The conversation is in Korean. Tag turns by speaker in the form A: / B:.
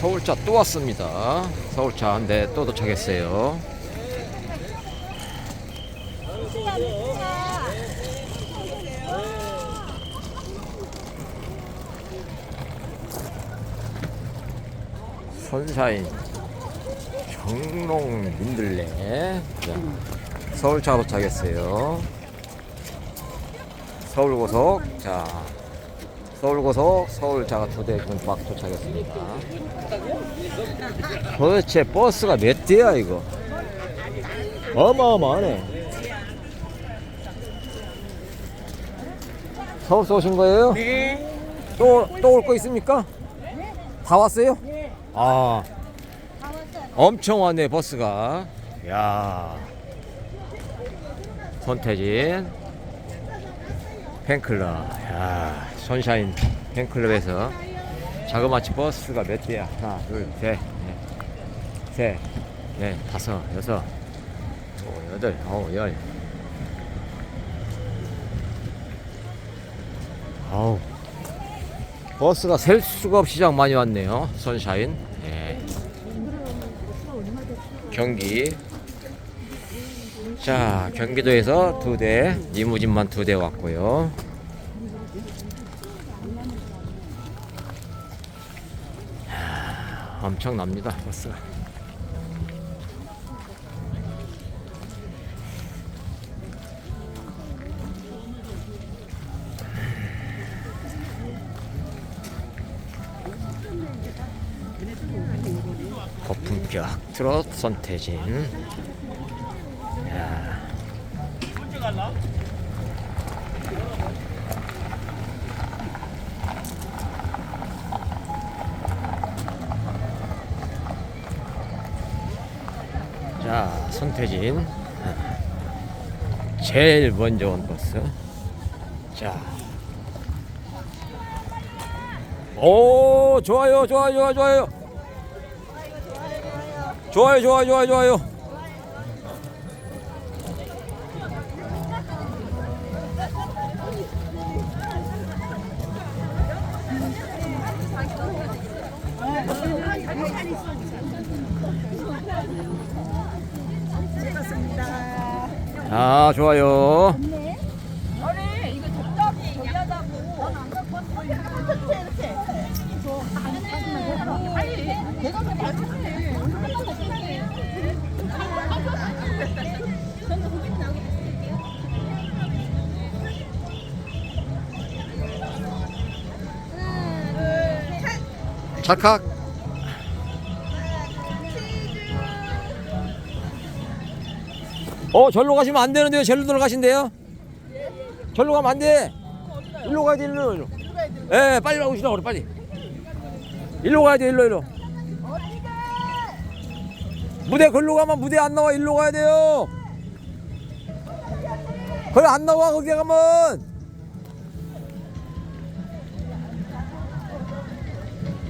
A: 서울차 또 왔습니다. 서울차 한 대 또 도착했어요. 선샤인 정롱 민들레 자, 서울차 도착했어요. 서울고속 자 서울고속 서울차가 두대막 도착했습니다. 도대체 버스가 몇 대야 이거? 어마어마하네. 서울서 오신 거예요?
B: 네.
A: 또 또 올 거 있습니까? 다 왔어요?
B: 네.
A: 아 엄청 왔네 버스가. 야 손태진 팬클럽. 야 선샤인 팬클럽에서 자그마치 버스가 몇 대야? 하나, 둘, 셋, 넷, 셋, 넷, 다섯, 여섯, 오, 여덟, 아홉, 열. 아우 버스가 셀 수가 없이 장 많이 왔네요. 선샤인. 예. 경기. 자, 경기도에서 두 대, 리무진만 두 대 왔고요. 하, 엄청납니다, 버스가. 고품격 트롯 선태진. 야. 자, 선태진. 제일 먼저 온 버스. 자. 오, 좋아요, 좋아요, 좋아요, 좋아요. 좋아요, 좋아요, 좋아요, 아, 좋아요.
B: 아니 이거 적당히 얘기하자고. 난안 갖고 왔어. 이렇게 이렇게. 아니 내가 더 말했지.
A: 찰칵. 어, 절로 가시면 안 되는데요. 절로 들어가신대요. 절로 가면 안 돼. 일로 가야 돼, 일로, 일로. 예, 빨리 오시라 그래, 빨리. 일로 가야 돼, 일로, 일로. 무대 걸로 가면 무대 안 나와, 일로 가야 돼요. 거기 안 나와, 거기 가면.